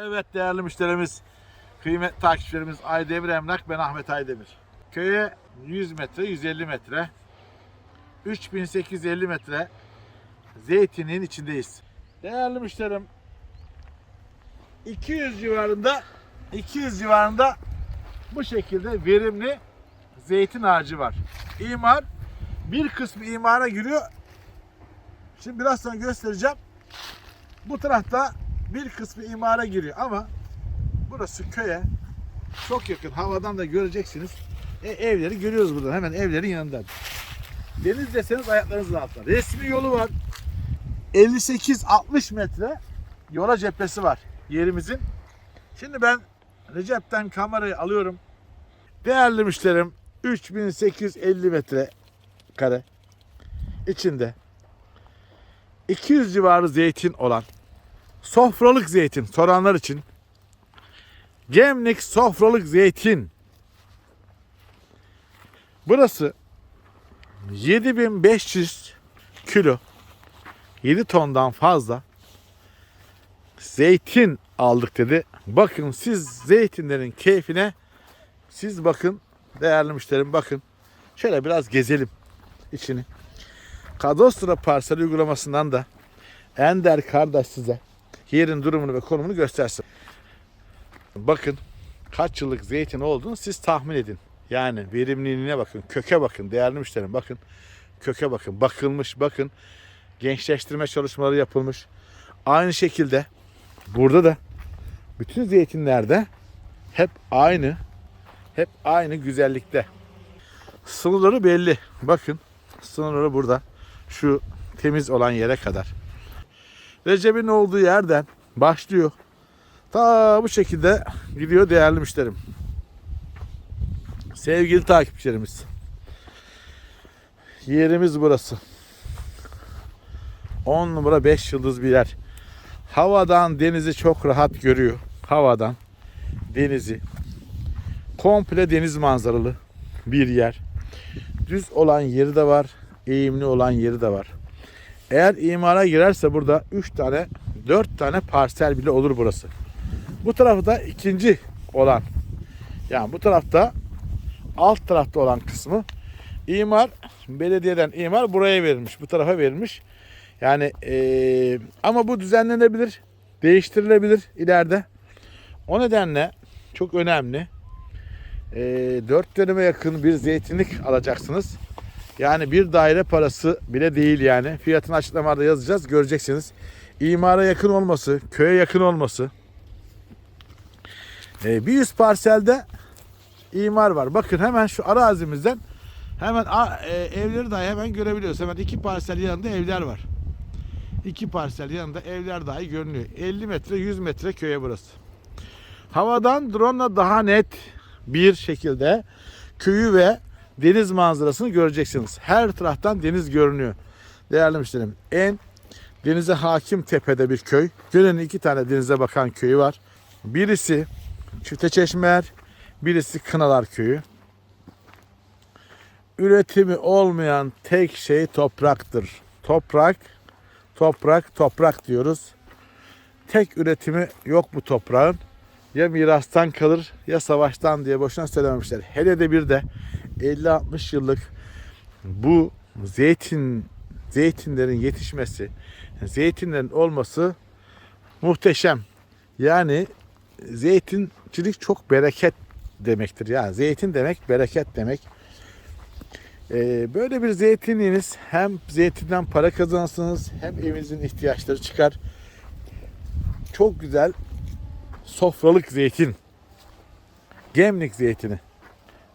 Evet değerli müşterimiz, kıymetli takipçilerimiz Aydemir Emlak, ben Ahmet Aydemir. Köye 100 metre, 150 metre, 3850 metre zeytinin içindeyiz. Değerli müşterim, 200 civarında 200 civarında bu şekilde verimli zeytin ağacı var. İmar bir kısmı imara giriyor. Şimdi biraz sonra göstereceğim. Bu tarafta bir kısmı imara giriyor ama burası köye çok yakın. Havadan da göreceksiniz. E, evleri görüyoruz buradan. Hemen evlerin yanından. Deniz deseniz ayaklarınızın altında. Resmi yolu var. 58-60 metre yola cephesi var yerimizin. Şimdi ben Recep'ten kamerayı alıyorum. Değerli müşterim 3850 metre kare içinde 200 civarı zeytin olan sofralık zeytin soranlar için Gemlik sofralık zeytin burası 7500 kilo 7 tondan fazla zeytin aldık dedi. Bakın siz zeytinlerin keyfine siz bakın değerli müşterim bakın. Şöyle biraz gezelim içini. Kadastro parsel uygulamasından da Ender kardeş size yerin durumunu ve konumunu göstersin. Bakın kaç yıllık zeytin olduğunu siz tahmin edin. Yani verimliliğine bakın, köke bakın değerli müşterim bakın. Köke bakın, bakılmış bakın. Gençleştirme çalışmaları yapılmış. Aynı şekilde burada da bütün zeytinlerde hep aynı hep aynı güzellikte. Sınırları belli. Bakın sınırları burada. Şu temiz olan yere kadar. Recep'in olduğu yerden başlıyor. Ta bu şekilde gidiyor değerli müşterim. Sevgili takipçilerimiz. Yerimiz burası. 10 numara 5 yıldız bir yer. Havadan denizi çok rahat görüyor. Havadan denizi. Komple deniz manzaralı bir yer. Düz olan yeri de var, eğimli olan yeri de var. Eğer imara girerse burada 3 tane, 4 tane parsel bile olur burası. Bu tarafı da ikinci olan. Yani bu tarafta alt tarafta olan kısmı imar belediyeden imar buraya verilmiş. Bu tarafa verilmiş. Yani eee, ama bu düzenlenebilir, değiştirilebilir ileride. O nedenle çok önemli. Eee 4 döneme yakın bir zeytinlik alacaksınız. Yani bir daire parası bile değil yani. Fiyatını açıklamada yazacağız göreceksiniz. İmara yakın olması, köye yakın olması. Ee, bir yüz parselde imar var. Bakın hemen şu arazimizden hemen e, evleri dahi hemen görebiliyoruz. Hemen iki parsel yanında evler var. İki parsel yanında evler dahi görünüyor. 50 metre 100 metre köye burası. Havadan drone'la daha net bir şekilde köyü ve deniz manzarasını göreceksiniz. Her taraftan deniz görünüyor. Değerli müşterim en denize hakim tepede bir köy. Gölün iki tane denize bakan köyü var. Birisi Çifteçeşmer, birisi Kınalar Köyü. Üretimi olmayan tek şey topraktır. Toprak, toprak, toprak diyoruz. Tek üretimi yok bu toprağın. Ya mirastan kalır ya savaştan diye boşuna söylememişler. Hele de bir de 50-60 yıllık bu zeytin zeytinlerin yetişmesi, zeytinlerin olması muhteşem. Yani zeytincilik çok bereket demektir. Yani zeytin demek bereket demek. Ee, böyle bir zeytinliğiniz hem zeytinden para kazanırsınız hem evinizin ihtiyaçları çıkar. Çok güzel sofralık zeytin. Gemlik zeytini.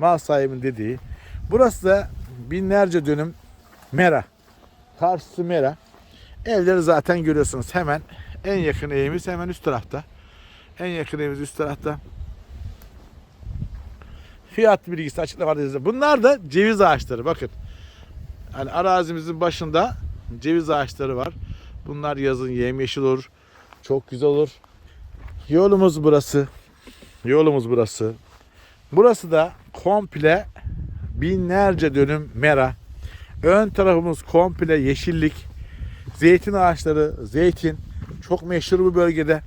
Mal sahibinin dediği. Burası da binlerce dönüm mera. Karşısı mera. Evleri zaten görüyorsunuz hemen en yakın evimiz hemen üst tarafta. En yakın evimiz üst tarafta. Fiyat bilgisi açıklamada yazıyor. Bunlar da ceviz ağaçları. Bakın. Hani arazimizin başında ceviz ağaçları var. Bunlar yazın yemyeşil olur. Çok güzel olur. Yolumuz burası. Yolumuz burası. Burası da komple binlerce dönüm mera. Ön tarafımız komple yeşillik. Zeytin ağaçları, zeytin. Çok meşhur bu bölgede.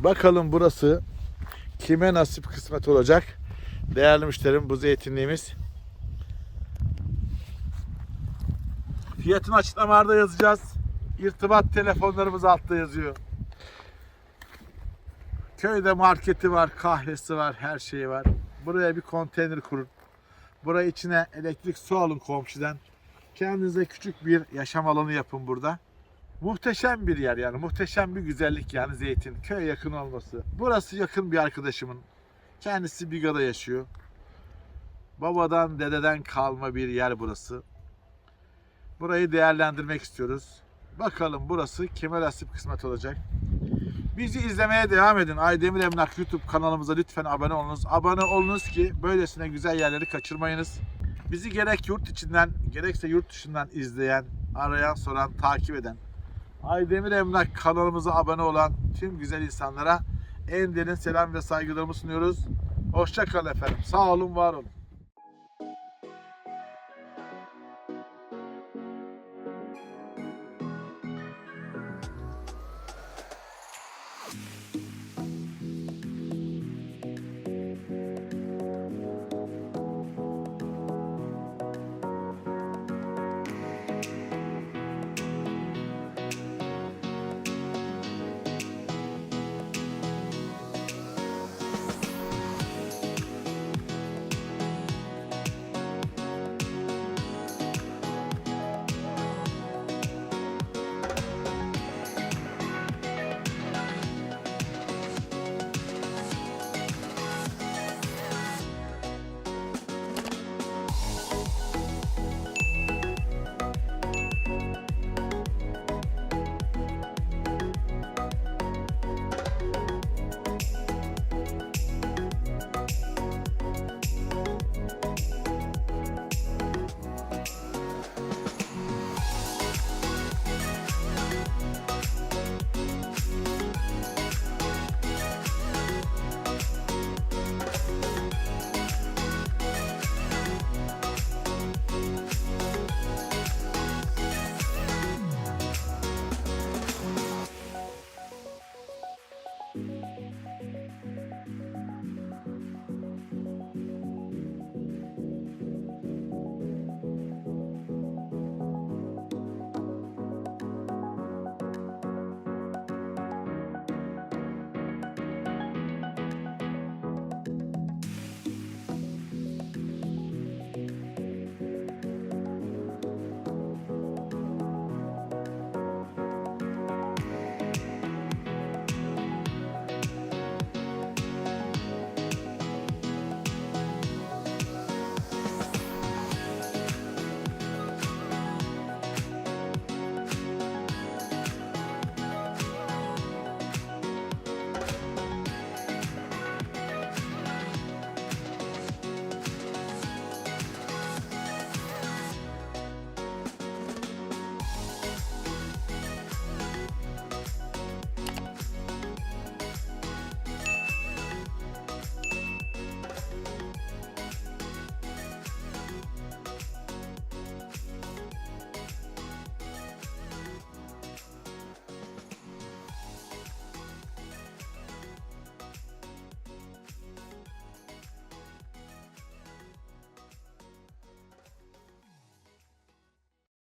Bakalım burası kime nasip kısmet olacak. Değerli müşterim bu zeytinliğimiz. Fiyatını açıklamalarda yazacağız. İrtibat telefonlarımız altta yazıyor. Köyde marketi var, kahvesi var, her şeyi var. Buraya bir konteyner kurun. Buraya içine elektrik su alın komşudan. Kendinize küçük bir yaşam alanı yapın burada. Muhteşem bir yer yani. Muhteşem bir güzellik yani zeytin. Köy yakın olması. Burası yakın bir arkadaşımın. Kendisi Biga'da yaşıyor. Babadan dededen kalma bir yer burası. Burayı değerlendirmek istiyoruz. Bakalım burası kime nasip kısmet olacak. Bizi izlemeye devam edin. Aydemir Emlak YouTube kanalımıza lütfen abone olunuz. Abone olunuz ki böylesine güzel yerleri kaçırmayınız. Bizi gerek yurt içinden gerekse yurt dışından izleyen, arayan, soran, takip eden, Aydemir Emlak kanalımıza abone olan tüm güzel insanlara en derin selam ve saygılarımı sunuyoruz. Hoşça kalın efendim. Sağ olun, var olun.